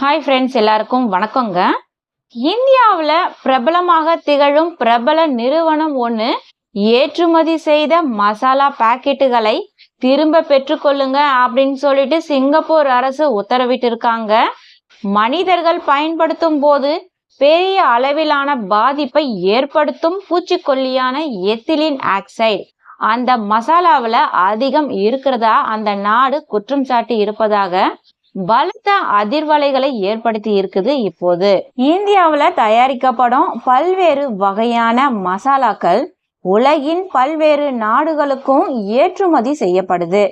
Hi friends எல்லாருக்கும் வணக்கங்க. இந்தியாவில் பிரபலமாக திகழும் பிரபல நிறுவனம் ஒன்று ஏற்றுமதி செய்த மசாலா பாக்கெட்டுகளை திரும்ப பெற்றுக்கொள்ளுங்க அப்படின்னு சொல்லிட்டு சிங்கப்பூர் அரசு உத்தரவிட்டிருக்காங்க. மனிதர்கள் பயன்படுத்தும் போது பெரிய அளவிலான பாதிப்பை ஏற்படுத்தும் பூச்சிக்கொல்லியான எத்திலின் ஆக்சைடு. அந்த மசாலாவில் அதிகம் இருக்கிறதா? அந்த நாடு குற்றம் சாட்டி இருப்பதாக பலத்த அதிர்வலைகளை ஏற்படுத்தி இருக்குது இப்போது. இந்தியாவில் தயாரிக்கப்படும் பல்வேறு வகையான மசாலாக்கள் உலகின் பல்வேறு நாடுகளுக்கும் ஏற்றுமதி செய்யப்படுது.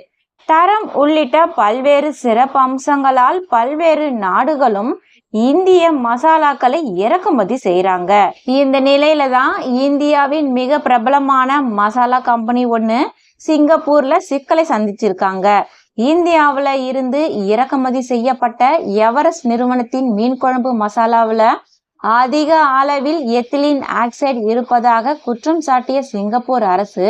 தரம் உள்ளிட்ட பல்வேறு சிறப்பு அம்சங்களால் பல்வேறு நாடுகளும் இந்திய மசாலாக்களை இறக்குமதி செய்யறாங்க இந்த நிலையில தான் இந்தியாவின் மிக பிரபலமான மசாலா கம்பெனி ஒன்று சிங்கப்பூர்ல சிக்கலை சந்திச்சிருக்காங்க. இந்தியாவில் இருந்து இறக்குமதி செய்யப்பட்ட எவரெஸ்ட் நிறுவனத்தின் மீன் குழம்பு மசாலாவில் அதிக அளவில் எத்திலின் ஆக்சைடு இருப்பதாக குற்றம் சாட்டிய சிங்கப்பூர் அரசு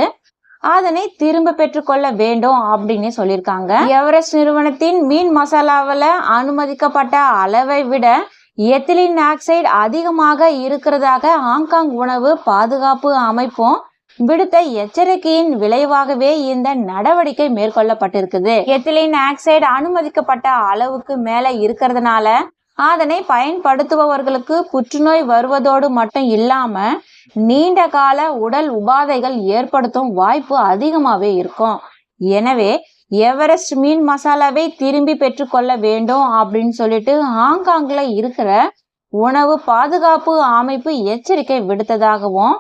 அதனை திரும்ப பெற்றுக்கொள்ள வேண்டும் அப்படின்னு சொல்லியிருக்காங்க. எவரெஸ்ட் நிறுவனத்தின் மீன் மசாலாவில் அனுமதிக்கப்பட்ட அளவை விட எத்திலின் ஆக்சைடு அதிகமாக இருக்கிறதாக ஹாங்காங் உணவு பாதுகாப்பு அமைப்பும் விடுத்த எச்சரிக்கையின் விளைவாகவே இந்த நடவடிக்கை மேற்கொள்ளப்பட்டிருக்குது. எத்திலின் ஆக்சைடு அனுமதிக்கப்பட்ட அளவுக்கு மேல இருக்கிறதுனால அதனை பயன்படுத்துபவர்களுக்கு புற்றுநோய் வருவதோடு மட்டும் இல்லாம நீண்ட கால உடல் உபாதைகள் ஏற்படுத்தும் வாய்ப்பு அதிகமாகவே இருக்கும். எனவே எவரெஸ்ட் மீன் மசாலாவை திரும்பி பெற்றுக்கொள்ள வேண்டும் அப்படின்னு சொல்லிட்டு ஹாங்காங்கில் இருக்கிற உணவு பாதுகாப்பு அமைப்பு எச்சரிக்கை விடுத்ததாகவும்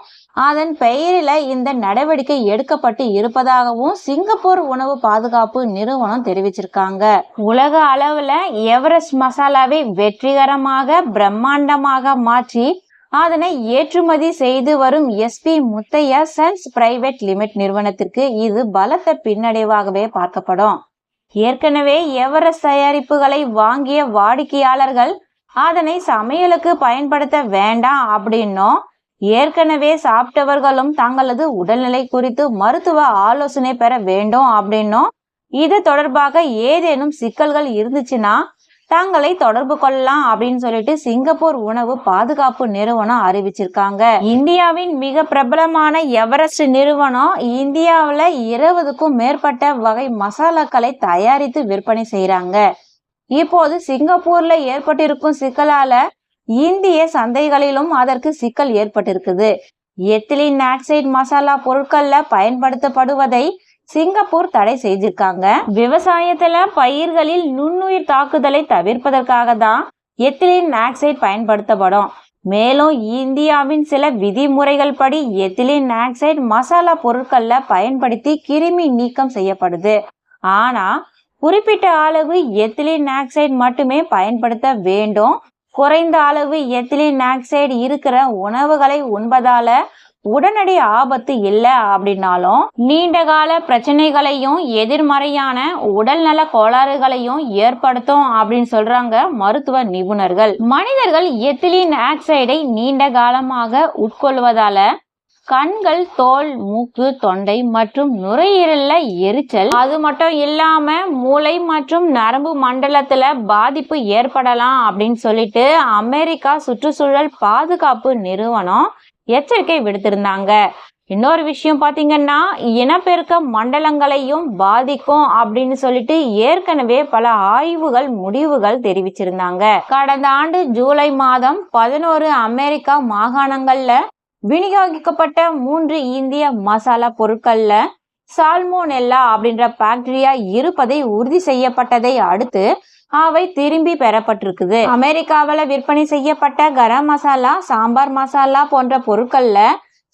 அதன் பெயரில் இந்த நடவடிக்கை எடுக்கப்பட்டு இருப்பதாகவும் சிங்கப்பூர் உணவு பாதுகாப்பு நிறுவனம் தெரிவிச்சிருக்காங்க. உலக அளவில் எவரெஸ்ட் மசாலாவை வெற்றிகரமாக பிரம்மாண்டமாக மாற்றி அதனை ஏற்றுமதி செய்து வரும் SP Muthiah sons private limited நிறுவனத்திற்கு இது பலத்த பின்னடைவாகவே பார்க்கப்படும். ஏற்கனவே எவரெஸ்ட் தயாரிப்புகளை வாங்கிய வாடிக்கையாளர்கள் அதனை சமையலுக்கு பயன்படுத்த வேண்டாம் அப்படின்னும் ஏற்கனவே சாப்பிட்டவர்களும் தங்களது உடல்நிலை குறித்து மருத்துவ ஆலோசனை பெற வேண்டும் அப்படின்னும். இது தொடர்பாக ஏதேனும் சிக்கல்கள் இருந்துச்சுன்னா தங்களை தொடர்பு கொள்ளலாம் அப்படின்னு சொல்லிட்டு சிங்கப்பூர் உணவு பாதுகாப்பு நிறுவனம் அறிவிச்சிருக்காங்க. இந்தியாவின் மிக பிரபலமான எவரெஸ்ட் நிறுவனம் இந்தியாவில் இருபதுக்கும் மேற்பட்ட வகை மசாலாக்களை தயாரித்து விற்பனை செய்கிறாங்க இப்போது சிங்கப்பூர்ல ஏற்பட்டிருக்கும் சிக்கலால இந்திய சந்தைகளிலும் அதற்கு சிக்கல் ஏற்பட்டிருக்குது. எத்திலின் ஆக்சைடு மசாலா பொருட்கள்ல பயன்படுத்தப்படுவதை சிங்கப்பூர் தடை செய்திருக்காங்க. விவசாயத்துல பயிர்களில் நுண்ணுயிர் தாக்குதலை தவிர்ப்பதற்காக தான் எத்திலின் ஆக்சைடு பயன்படுத்தப்படும். மேலும் இந்தியாவின் சில விதிமுறைகள் படி எத்திலின் ஆக்சைடு மசாலா பொருட்கள்ல பயன்படுத்தி கிருமி நீக்கம் செய்யப்படுது. ஆனா குறிப்பிட்ட அளவு எத்திலின் ஆக்சைடு மட்டுமே பயன்படுத்த வேண்டும். குறைந்த அளவு எத்திலின் ஆக்சைடு இருக்கிற உணவுகளை உண்பதால உடனடி ஆபத்து இல்லை அப்படின்னாலும் நீண்ட கால பிரச்சனைகளையும் எதிர்மறையான உடல்நல கோளாறுகளையும் ஏற்படுத்தும் அப்படின்னு சொல்றாங்க மருத்துவ நிபுணர்கள். மனிதர்கள் எத்திலின் ஆக்சைடை நீண்ட காலமாக உட்கொள்வதால கண்கள் தோல் மூக்கு தொண்டை மற்றும் நுரையீரல்ல எரிச்சல். அது மட்டும் இல்லாம மூளை மற்றும் நரம்பு மண்டலத்துல பாதிப்பு ஏற்படலாம் அப்படின்னு சொல்லிட்டு அமெரிக்கா சுற்றுச்சூழல் பாதுகாப்பு நிறுவனம் எச்சரிக்கை விடுத்திருந்தாங்க. இன்னொரு விஷயம் பார்த்தீங்கன்னா இனப்பெருக்க மண்டலங்களையும் பாதிக்கும் அப்படின்னு சொல்லிட்டு ஏற்கனவே பல ஆய்வுகள் முடிவுகள் தெரிவிச்சிருந்தாங்க. கடந்த ஆண்டு ஜூலை மாதம் பதினோரு அமெரிக்கா மாகாணங்கள்ல விநியோகிக்கப்பட்ட மூன்று இந்திய மசாலா பொருட்கள்ல சால்மோனெல்லா அப்படின்ற பாக்டீரியா இருப்பதை உறுதி செய்யப்பட்டதை அடுத்து அவை திரும்பி பெறப்பட்டிருக்குது. அமெரிக்காவில் விற்பனை செய்யப்பட்ட கரம் மசாலா சாம்பார் மசாலா போன்ற பொருட்கள்ல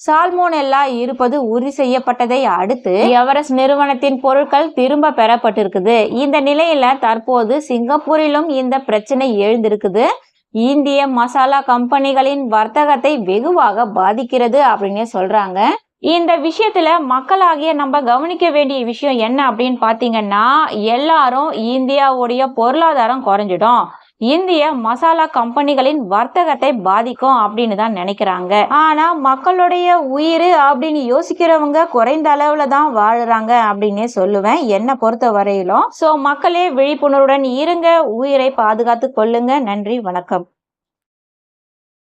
சால்மோனெல்லா இருப்பது உறுதி செய்யப்பட்டதை அடுத்து எவரெஸ்ட் நிறுவனத்தின் பொருட்கள் திரும்ப பெறப்பட்டிருக்குது. இந்த நிலையில தற்போது சிங்கப்பூரிலும் இந்த பிரச்சனை எழுந்திருக்குது. இந்திய மசாலா கம்பெனிகளின் வர்த்தகத்தை வெகுவாக பாதிக்கிறது அப்படின்னு சொல்றாங்க. இந்த விஷயத்துல மக்களாகிய நம்ம கவனிக்க வேண்டிய விஷயம் என்ன அப்படின்னு பாத்தீங்கன்னா எல்லாரும் இந்தியாவுடைய பொருளாதாரம் குறைஞ்சிடும். இந்திய மசாலா கம்பெனிகளின் வர்த்தகத்தை பாதிக்கும் அப்படின்னு தான் நினைக்கிறாங்க. ஆனா மக்களுடைய உயிர் அப்படின்னு யோசிக்கிறவங்க குறைந்த அளவுல தான் வாழுறாங்க அப்படின்னே சொல்லுவேன். என்னை பொறுத்த வரையிலும். சோ மக்களே விழிப்புணர்வுடன் இருங்க. உயிரை பாதுகாத்து கொள்ளுங்க. நன்றி வணக்கம்.